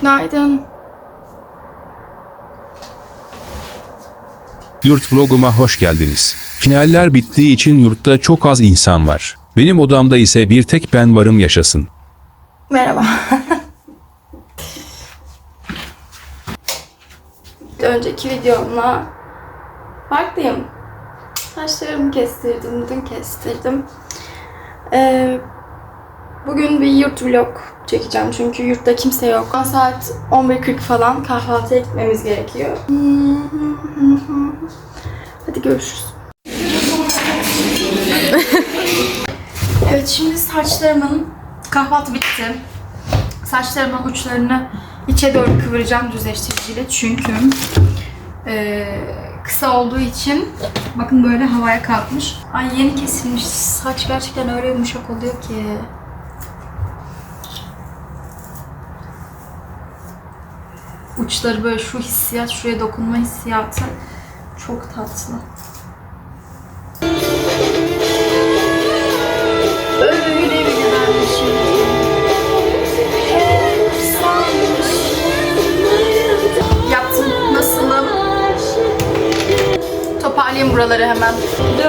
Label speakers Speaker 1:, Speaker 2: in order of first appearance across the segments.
Speaker 1: Günaydın.
Speaker 2: Yurt vloguma hoş geldiniz. Finaller bittiği için yurtta çok az insan var. Benim odamda ise bir tek ben varım yaşasın.
Speaker 1: Merhaba. Önceki videomla farklıyım. Saçlarımı kestirdim, dün kestirdim. Ee, bugün bir yurt vlog çekeceğim çünkü yurtta kimse yok. Şu an Saat 11.40 falan kahvaltıya gitmemiz gerekiyor. Hadi görüşürüz. evet şimdi saçlarımın kahvaltı bitti. Saçlarımın uçlarını içe doğru kıvıracağım düzleştiriciyle çünkü eee, kısa olduğu için bakın böyle havaya kalkmış. Ay yeni kesilmiş saç gerçekten öyle yumuşak oluyor ki. Uçları böyle şu hissiyat, şuraya dokunma hissiyatı çok tatlı. Öyle bir. Nasılım? Toparlayayım buraları hemen. Bu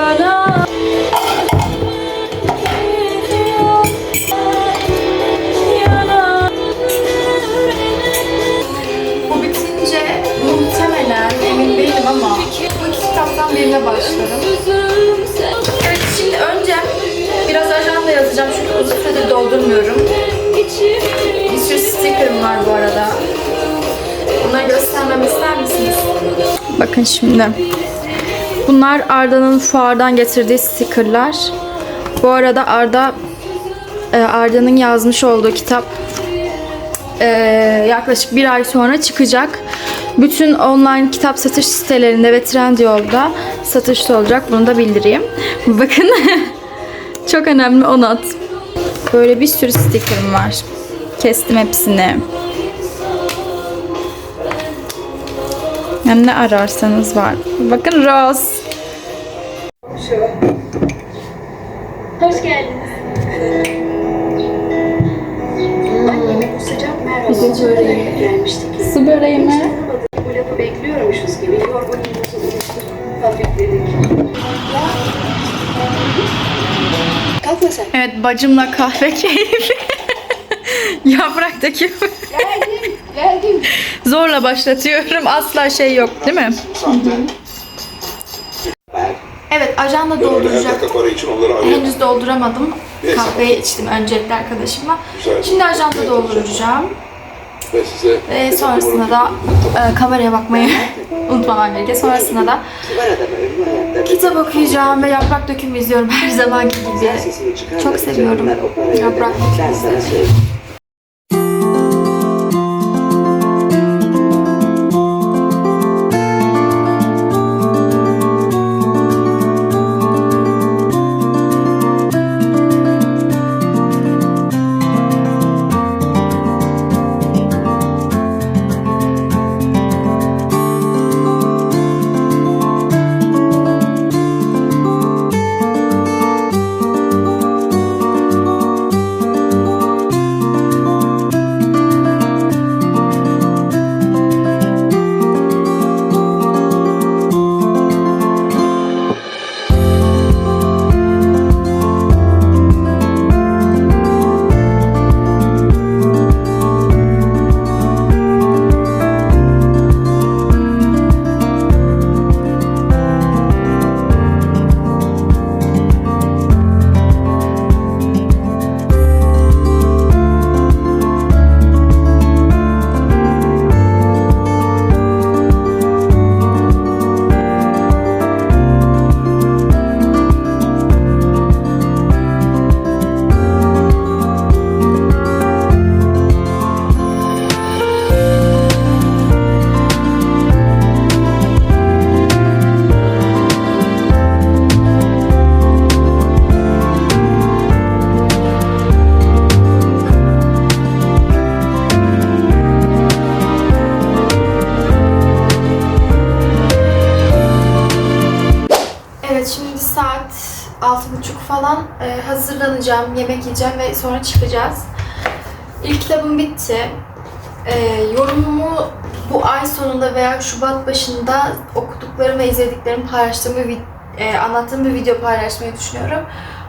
Speaker 1: ama bu kitaptan birine başlarım. Evet şimdi önce biraz ajanda yazacağım çünkü uzun süredir doldurmuyorum. Bir sürü sticker'ım var bu arada. Bunları göstermemi ister misiniz? Bakın şimdi. Bunlar Arda'nın fuardan getirdiği stickerlar. Bu arada Arda e, Arda'nın yazmış olduğu kitap e, yaklaşık bir ay sonra çıkacak. Bütün online kitap satış sitelerinde ve Trendyol'da satışta olacak. Bunu da bildireyim. Bakın çok önemli o not. Böyle bir sürü sticker'ım var. Kestim hepsini. Yani ne ararsanız var. Bakın Rose.
Speaker 3: Hoş geldiniz. Anneme bu sıcak merhaba söyleyerek gelmiştik.
Speaker 1: Su böreği mi?
Speaker 3: Kalkma sen.
Speaker 1: Evet bacımla kahve keyfi. Yapraktaki
Speaker 3: Geldim, geldim.
Speaker 1: zorla başlatıyorum. Asla şey yok değil mi? Evet ajanda dolduracak. Henüz dolduramadım. Kahveyi içtim öncelikle arkadaşımla. Şimdi ajanda dolduracağım.
Speaker 4: Ve
Speaker 1: sonrasında da e, kameraya bakmayı unutmamam gerekiyor. Sonrasında da kitap okuyacağım ve yaprak dökümü izliyorum her zamanki gibi. Çok seviyorum yaprak dökümü izlemeyi. Buçuk falan Ee, hazırlanacağım, yemek yiyeceğim ve sonra çıkacağız. İlk kitabım bitti. Ee, yorumumu bu ay sonunda veya Şubat başında okuduklarım ve izlediklerimi paylaştığım bir e, anlattığım bir video paylaşmayı düşünüyorum.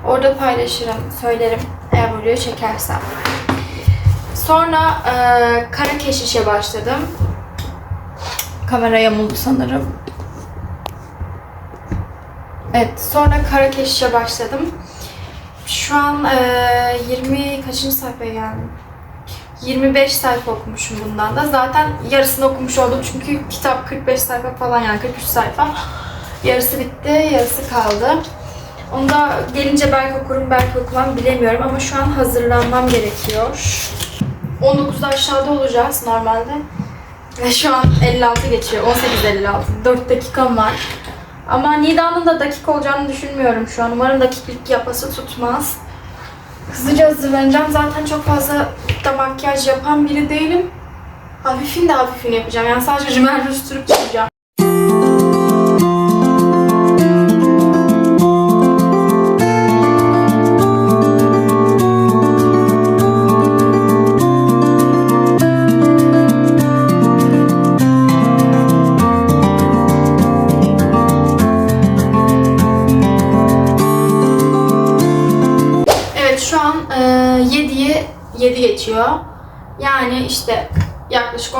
Speaker 1: Orada paylaşırım, söylerim eğer videoyu çekersem. Sonra e, kara keşişe başladım. Kamera yamuldu sanırım. Evet, sonra kara keşişe başladım. Şu an e, 20 kaçıncı sayfaya geldim? 25 sayfa okumuşum bundan da. Zaten yarısını okumuş oldum çünkü kitap 45 sayfa falan yani 43 sayfa. Yarısı bitti, yarısı kaldı. Onu da gelince belki okurum, belki okumam bilemiyorum ama şu an hazırlanmam gerekiyor. 19'da aşağıda olacağız normalde. Ve şu an 56 geçiyor. 18.56. 4 dakikam var. Ama Nida'nın da dakika olacağını düşünmüyorum şu an. Umarım dakiklik yapması tutmaz. Hızlıca hazırlanacağım. Zaten çok fazla da makyaj yapan biri değilim. Hafifin de hafifini yapacağım. Yani sadece rimel sürüp çıkacağım.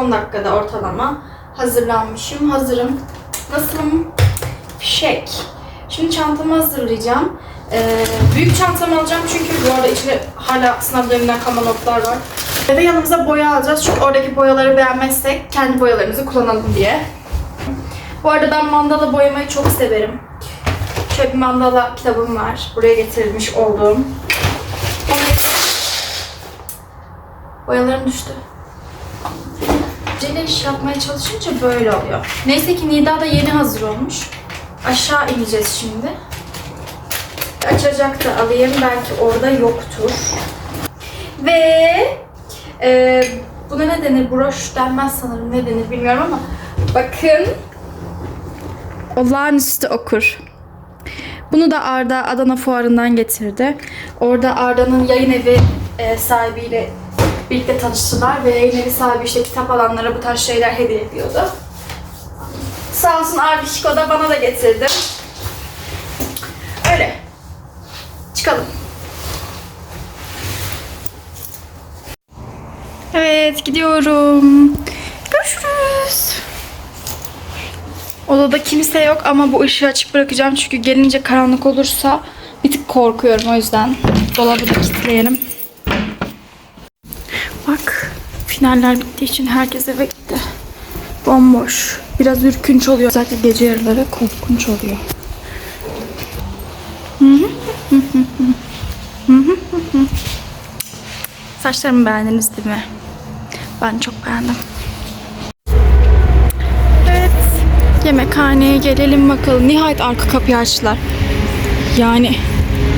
Speaker 1: 10 dakikada ortalama hazırlanmışım. Hazırım. Nasılım? Fişek. Şimdi çantamı hazırlayacağım. E, büyük çantamı alacağım çünkü bu arada içinde hala sınav döneminden kalan notlar var. Ve yanımıza boya alacağız çünkü oradaki boyaları beğenmezsek kendi boyalarımızı kullanalım diye. Bu arada ben mandala boyamayı çok severim. Şöyle bir mandala kitabım var. Buraya getirilmiş olduğum. Boyalarım düştü. Acele iş yapmaya çalışınca böyle oluyor. Neyse ki Nida da yeni hazır olmuş. Aşağı ineceğiz şimdi. Açacak da alayım. Belki orada yoktur. Ve e, buna ne denir? Broş denmez sanırım. Ne denir bilmiyorum ama bakın. Olağanüstü okur. Bunu da Arda Adana Fuarı'ndan getirdi. Orada Arda'nın yayın evi e, sahibiyle birlikte tanıştılar ve yayın sahibi işte kitap alanlara bu tarz şeyler hediye ediyordu. Sağ olsun Ardişko da bana da getirdi. Öyle. Çıkalım. Evet gidiyorum. Görüşürüz. Odada kimse yok ama bu ışığı açık bırakacağım çünkü gelince karanlık olursa bir tık korkuyorum o yüzden. Dolabı da kilitleyelim. Bak finaller bittiği için herkes eve gitti. Bomboş. Biraz ürkünç oluyor. Özellikle gece yarıları korkunç oluyor. Saçlarımı beğendiniz değil mi? Ben çok beğendim. Evet. Yemekhaneye gelelim bakalım. Nihayet arka kapıyı açtılar. Yani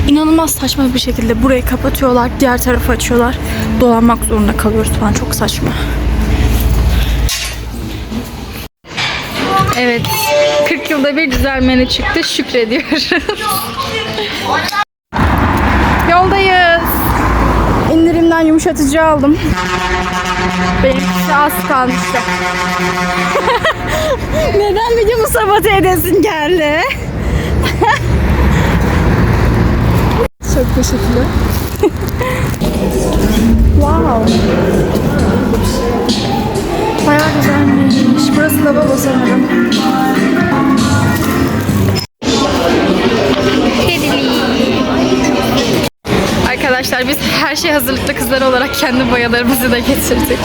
Speaker 1: inanılmaz saçma bir şekilde burayı kapatıyorlar. Diğer tarafı açıyorlar. Dolanmak zorunda kalıyoruz falan. Çok saçma. Evet. 40 yılda bir güzel menü çıktı. Şükrediyoruz. Yoldayız. İndirimden yumuşatıcı aldım. Benimkisi az kalmıştı. Neden videomu sabote edesin geldi? Çok teşekkürler. Wow. Bayağı güzelmiş. Burası lavabo sanırım. Arkadaşlar biz her şey hazırlıklı kızlar olarak kendi boyalarımızı da getirdik.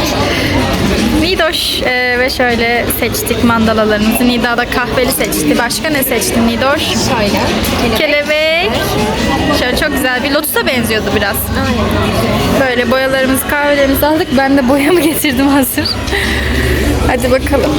Speaker 1: Nidoş e, ve şöyle seçtik mandalalarımızı. Nida da kahveli seçti. Başka ne seçtin Nidoş?
Speaker 5: Şöyle.
Speaker 1: Kelebek. Şöyle çok güzel bir lotusa benziyordu biraz. Böyle boyalarımızı, kahvelerimizi aldık. Ben de boyamı getirdim hazır. Hadi bakalım.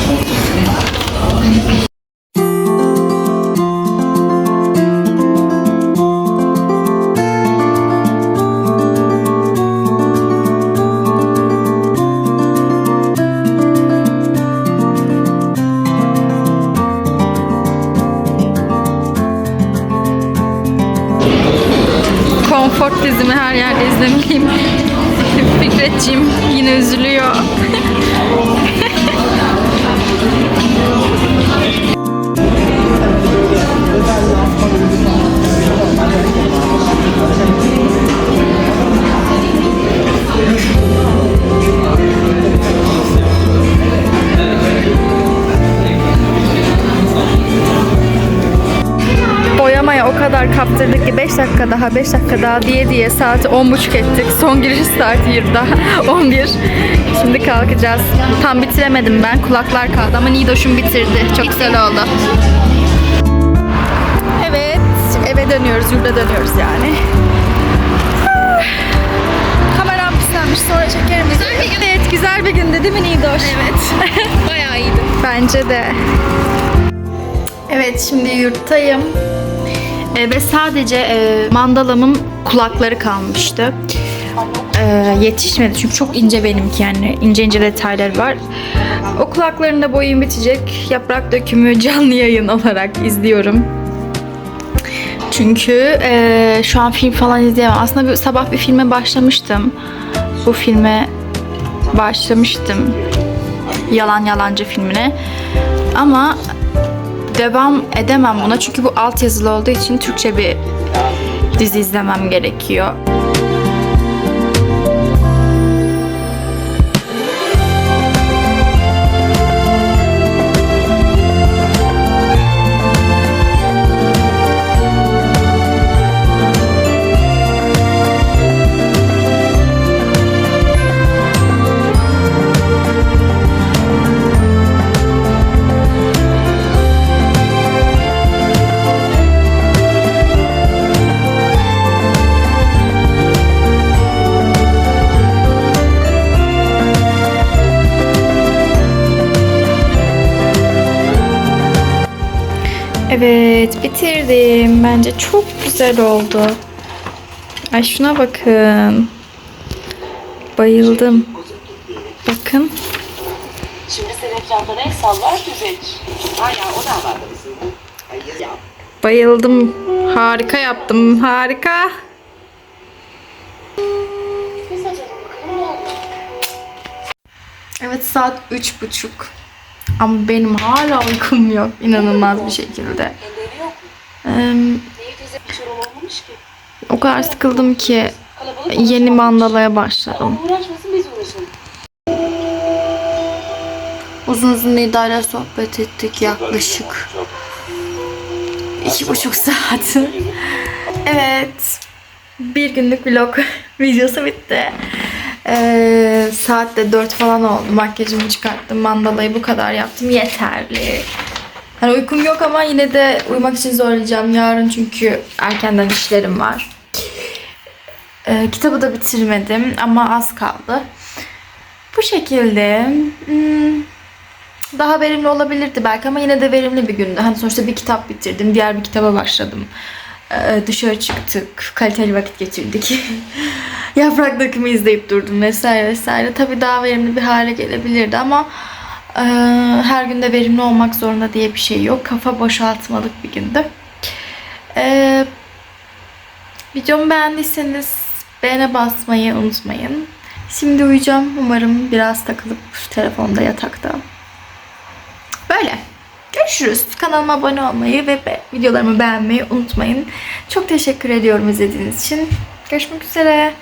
Speaker 1: Dakika daha 5 dakika daha diye diye saat 10.30 ettik. Son giriş saati 20'da 11. Şimdi kalkacağız. Tam bitiremedim ben. Kulaklar kaldı ama Nidoş'um bitirdi. Çok güzel oldu. Evet, eve dönüyoruz, yurda dönüyoruz yani. Kameram pislenmiş, sonra çekerim. Güzel bir gün. Evet, güzel bir gündü değil mi Nidoş? Evet, bayağı iyiydi. Bence de. Evet, şimdi yurttayım. E, ve sadece e, mandalamın kulakları kalmıştı. E, yetişmedi çünkü çok ince benimki yani ince ince detayları var. O kulaklarında da boyum bitecek. Yaprak dökümü canlı yayın olarak izliyorum. Çünkü e, şu an film falan izleyemem. Aslında bir, sabah bir filme başlamıştım. Bu filme başlamıştım. Yalan Yalancı filmine. Ama devam edemem buna çünkü bu alt yazılı olduğu için Türkçe bir dizi izlemem gerekiyor. Evet bitirdim. Bence çok güzel oldu. Ay şuna bakın. Bayıldım. Bakın.
Speaker 3: Şimdi sen etrafına el sallar düzelir. Aynen o da var.
Speaker 1: Bayıldım. Harika yaptım. Harika. Evet saat üç buçuk. Ama benim hala uykum yok. İnanılmaz bir şekilde.
Speaker 3: Ki.
Speaker 1: o kadar sıkıldım ki yeni mandalaya başladım. Uzun uzun Nida'yla sohbet ettik yaklaşık iki buçuk saat. evet. Bir günlük vlog videosu bitti. Ee, saat de 4 falan oldu. Makyajımı çıkarttım. Mandalayı bu kadar yaptım. Yeterli. Hani uykum yok ama yine de uyumak için zorlayacağım yarın çünkü erkenden işlerim var. Ee, kitabı da bitirmedim ama az kaldı. Bu şekilde. Hmm, daha verimli olabilirdi belki ama yine de verimli bir gündü. Hani sonuçta bir kitap bitirdim, diğer bir kitaba başladım. Ee, dışarı çıktık, kaliteli vakit geçirdik. Yaprak dökümü izleyip durdum vesaire vesaire. Tabii daha verimli bir hale gelebilirdi ama e, her günde verimli olmak zorunda diye bir şey yok. Kafa boşaltmalık bir gündü. Ee, videomu beğendiyseniz beğene basmayı unutmayın. Şimdi uyuyacağım. Umarım biraz takılıp telefonda yatakta. Böyle. Görüşürüz. Kanalıma abone olmayı ve videolarımı beğenmeyi unutmayın. Çok teşekkür ediyorum izlediğiniz için. Görüşmek üzere.